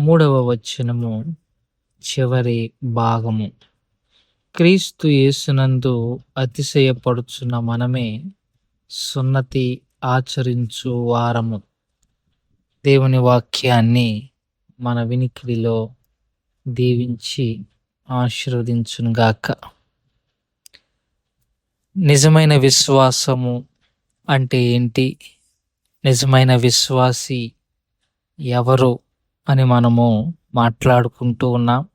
మూడవ వచనము చివరి భాగము. క్రీస్తు యేసునందు అతిశయపడుచున్న మనమే సున్నతి ఆచరించు వారము. దేవుని వాక్యాన్ని మన వినికిడిలో దీవించి ఆశీర్వదించునుగాక నిజమైన విశ్వాసము అంటే ఏంటి? నిజమైన విశ్వాసి ఎవరు? అని మనము మాట్లాడుకుంటూ ఉన్నాం.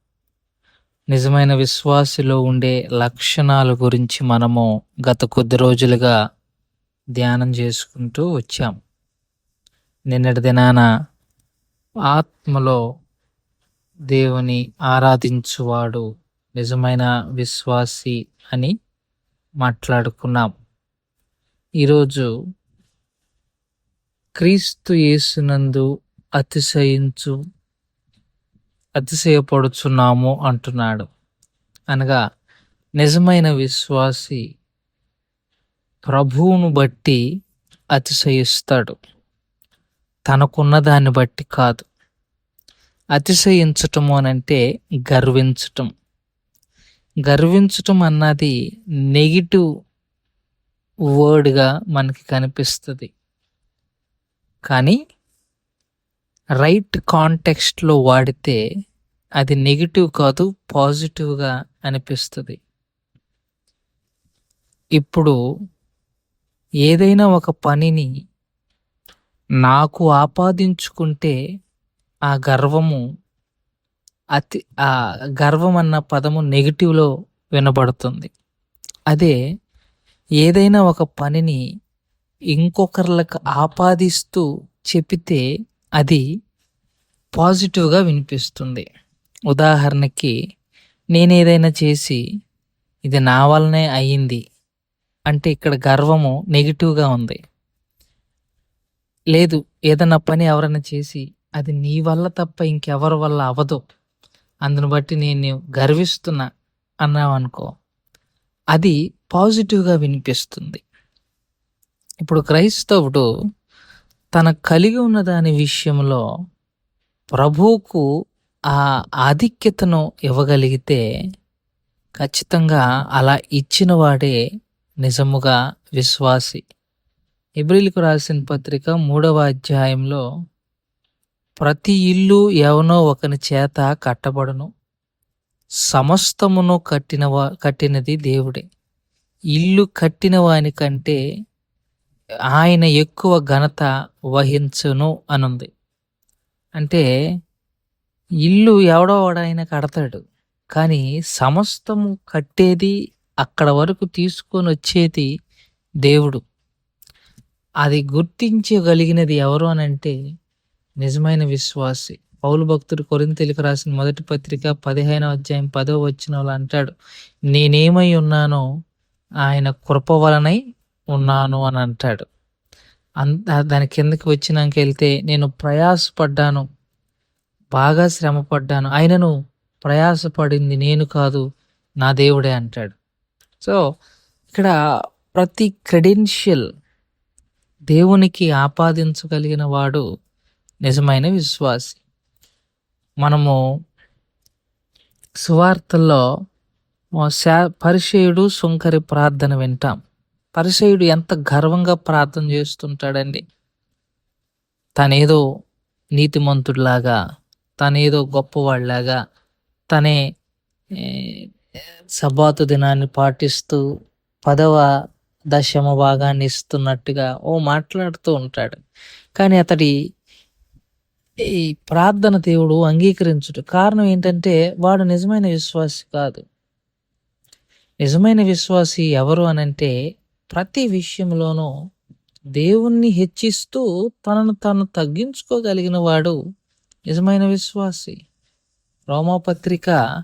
నిజమైన విశ్వాసిలో ఉండే లక్షణాల గురించి మనము గత కొద్ది రోజులుగా ధ్యానం చేసుకుంటూ వచ్చాం. నిన్నటి దినాన ఆత్మలో దేవుని ఆరాధించువాడు నిజమైన విశ్వాసి అని మాట్లాడుకున్నాం. ఈరోజు క్రీస్తు యేసునందు అతిశయించు అతిశయపడుచున్నాము అంటున్నాడు. అనగా నిజమైన విశ్వాసి ప్రభువును బట్టి అతిశయిస్తాడు. తనకున్న దాన్ని బట్టి కాదు. అతిశయించటము అనంటే గర్వించటం. గర్వించటం అన్నది నెగిటివ్ వర్డ్గా మనకి కనిపిస్తుంది. కానీ రైట్ కాంటెక్స్ట్లో వాడితే అది నెగిటివ్ కాదు పాజిటివ్గా అనిపిస్తుంది. ఇప్పుడు ఏదైనా ఒక పనిని నాకు ఆపాదించుకుంటే ఆ గర్వము అతి ఆ గర్వం అన్న పదము నెగిటివ్లో వినబడుతుంది. అదే ఏదైనా ఒక పనిని ఇంకొకర్లకు ఆపాదిస్తూ చెబితే అది పాజిటివ్గా వినిపిస్తుంది. ఉదాహరణకి నేను ఏదైనా చేసి ఇది నా వల్లనే అయ్యింది అంటే ఇక్కడ గర్వము నెగిటివ్గా ఉంది. లేదు ఏదైనా పని ఎవరైనా చేసి అది నీ వల్ల తప్ప ఇంకెవరి వల్ల అవ్వదు. అందును బట్టి నేను గర్విస్తున్నా అన్నావనుకో అది పాజిటివ్గా వినిపిస్తుంది. ఇప్పుడు క్రైస్తవుడు తన కలిగి ఉన్న దాని విషయంలో ప్రభువుకు ఆ ఆధిక్యతను ఇవ్వగలిగితే ఖచ్చితంగా అలా ఇచ్చిన వాడే నిజముగా విశ్వాసి. ఇబ్రిల్కు రాసిన పత్రిక మూడవ అధ్యాయంలో ప్రతి ఇల్లు ఎవనో ఒకని చేత కట్టబడును. సమస్తమును కట్టినవా కట్టినది దేవుడే. ఇల్లు కట్టిన వానికంటే ఆయన ఎక్కువ ఘనత వహించును అనుంది. అంటే ఇల్లు ఎవడో ఆయన కడతాడు. కానీ సమస్తము కట్టేది అక్కడ వరకు తీసుకొని వచ్చేది దేవుడు. అది గుర్తించగలిగినది ఎవరు అని అంటే నిజమైన విశ్వాసి. పౌలు భక్తుడు కొరింతెలికి రాసిన మొదటి పత్రిక పదిహేనవ అధ్యాయం పదో వచ్చిన వాళ్ళు అంటాడు నేనేమై ఉన్నానో ఆయన కృప వలనై ఉన్నాను అని అంటాడు. అంత దాని కిందకి వచ్చినాక వెళ్తే నేను ప్రయాసపడ్డాను. బాగా శ్రమపడ్డాను. ఆయనను ప్రయాసపడింది నేను కాదు నా దేవుడే అంటాడు. సో ఇక్కడ ప్రతి క్రెడెన్షియల్ దేవునికి ఆపాదించగలిగిన వాడు నిజమైన విశ్వాసి. మనము సువార్తల్లో పరిచయుడు సుంకరి ప్రార్థన వింటాం. పరిసయుడు ఎంత గర్వంగా ప్రార్థన చేస్తుంటాడండి. తనేదో నీతిమంతుడిలాగా తనేదో గొప్పవాళ్ళలాగా తనే సబాతు దినాన్ని పాటిస్తూ పదవ దశమ భాగాన్ని ఇస్తున్నట్టుగా ఓ మాట్లాడుతూ ఉంటాడు. కానీ అతడి ఈ ప్రార్థన దేవుడు అంగీకరించుడు. కారణం ఏంటంటే వాడు నిజమైన విశ్వాసి కాదు. నిజమైన విశ్వాసి ఎవరు అనంటే ప్రతి విషయంలోనూ దేవుణ్ణి హెచ్చిస్తూ తనను తాను తగ్గించుకోగలిగిన వాడు నిజమైన విశ్వాసి. రోమపత్రిక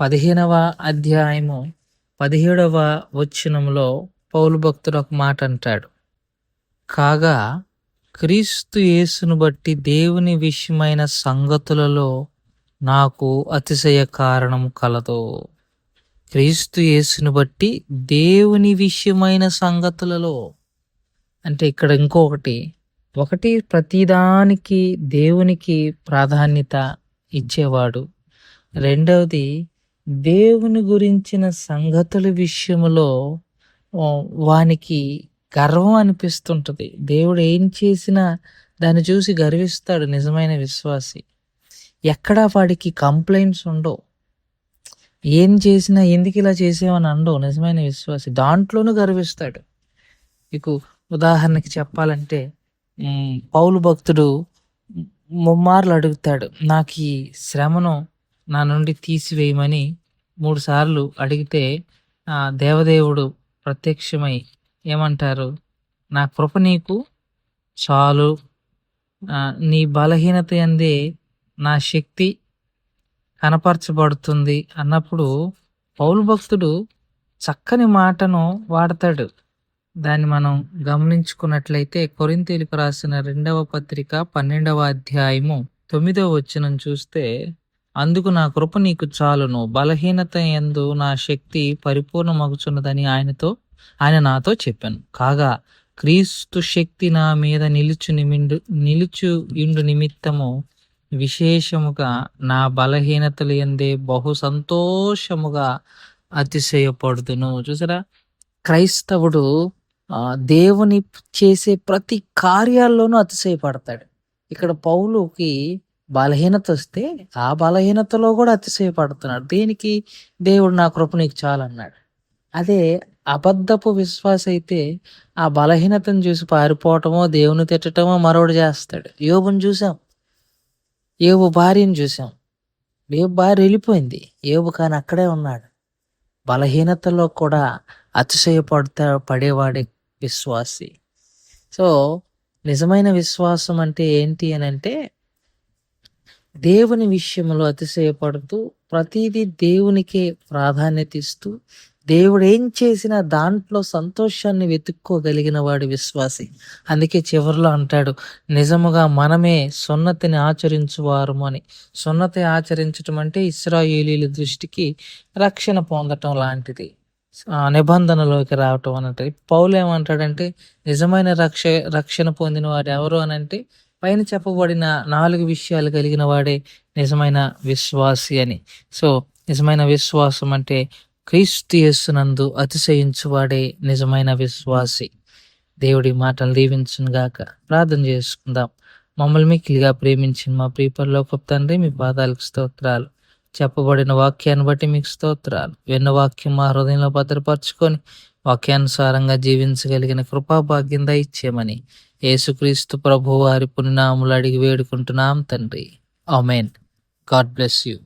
పదిహేనవ అధ్యాయము పదిహేడవ వచనంలో పౌలు భక్తుడు ఒక మాట అంటాడు. కాగా క్రీస్తు యేసును బట్టి దేవుని విషయమైన సంగతులలో నాకు అతిశయ కారణం కలదు. క్రీస్తు యేసును బట్టి దేవుని విషయమైన సంగతులలో అంటే ఇక్కడ ఇంకొకటి ఒకటి ప్రతిదానికి దేవునికి ప్రాధాన్యత ఇచ్చేవాడు. రెండవది దేవుని గురించిన సంగతుల విషయంలో వానికి గర్వం అనిపిస్తుంటుంది. దేవుడు ఏం చేసినా దాన్ని చూసి గర్విస్తాడు నిజమైన విశ్వాసి. ఎక్కడా వాడికి కంప్లైంట్స్ ఉండవు. ఏం చేసినా ఎందుకు ఇలా చేసేవని అండవు నిజమైన విశ్వాసి. దాంట్లోనూ గర్విస్తాడు. మీకు ఉదాహరణకి చెప్పాలంటే పౌలు భక్తుడు ముమ్మార్లు అడుగుతాడు నాకు ఈ శ్రమను నా నుండి తీసివేయమని మూడు సార్లు అడిగితే ఆ దేవదేవుడు ప్రత్యక్షమై ఏమంటారు? నా కృప నీకు చాలు. నీ బలహీనత అందే నా శక్తి కనపరచబడుతుంది అన్నప్పుడు పౌలు భక్తుడు చక్కని మాటను వాడతాడు. దాన్ని మనం గమనించుకున్నట్లయితే కొరింతీలకు రాసిన రెండవ పత్రిక పన్నెండవ అధ్యాయము తొమ్మిదవ వచ్చినం చూస్తే అందుకు నా కృప నీకు చాలును బలహీనత ఎందు నా శక్తి పరిపూర్ణమగుచున్నదని ఆయనతో ఆయన నాతో చెప్పాను. కాగా క్రీస్తు శక్తి నా మీద నిలుచు నిమిండు నిలుచు ఇండు నిమిత్తము విశేషముగా నా బలహీనతలు ఎందే బహు సంతోషముగా అతిశయపడుదును. చూసారా? క్రైస్తవుడు దేవుని చేసే ప్రతి కార్యాల్లోనూ అతిశయపడతాడు. ఇక్కడ పౌలుకి బలహీనత వస్తే ఆ బలహీనతలో కూడా అతిశయపడుతున్నాడు. దేనికి? దేవుడు నా కృప నీకు చాలన్నాడు. అదే అబద్ధపు విశ్వాస అయితే ఆ బలహీనతను చూసి పారిపోవటమో దేవుని తిట్టటమో మరొకటి చేస్తాడు. యోగుని చూసాం. ఏవో భార్యను చూసాం ఏ భార్య వెళ్ళిపోయింది. ఏవు కానీ అక్కడే ఉన్నాడు. బలహీనతలో కూడా అతిశయపడతా పడేవాడే విశ్వాసి. సో నిజమైన విశ్వాసం అంటే ఏంటి అని అంటే దేవుని విషయంలో అతిశయపడుతూ ప్రతిదీ దేవునికే ప్రాధాన్యత ఇస్తూ దేవుడు ఏం చేసినా దాంట్లో సంతోషాన్ని వెతుక్కోగలిగిన వాడు విశ్వాసి. అందుకే చివరిలో అంటాడు నిజముగా మనమే సున్నతిని ఆచరించువారము అని. సున్నతి ఆచరించటం అంటే ఇస్రాయేలీల దృష్టికి రక్షణ పొందటం లాంటిది. నిబంధనలోకి రావటం అన్నట్టు. పౌలు ఏమంటాడంటే నిజమైన రక్ష రక్షణ పొందిన వాడు ఎవరు అని అంటే పైన చెప్పబడిన నాలుగు విషయాలు కలిగిన వాడే నిజమైన విశ్వాసి అని. సో నిజమైన విశ్వాసం అంటే క్రీస్తు యేసునందు అతిశయించువాడే నిజమైన విశ్వాసి. దేవుడి మాటలు దీవించును గాక. ప్రార్థన చేసుకుందాం. మమ్మల్ని మిక్కిలిగా ప్రేమించిన మా ప్రియపరలోక తండ్రి మీ పాదాలకు స్తోత్రాలు. చెప్పబడిన వాక్యాన్ని బట్టి మీకు స్తోత్రాలు. విన్న వాక్యం మా హృదయంలో భద్రపరచుకొని వాక్యానుసారంగా జీవించగలిగిన కృపాభాగ్యం దయచేయమని యేసుక్రీస్తు ప్రభు వారి పుణ్యనాములు అడిగి వేడుకుంటున్నాం తండ్రి. ఆమెన్. God bless you.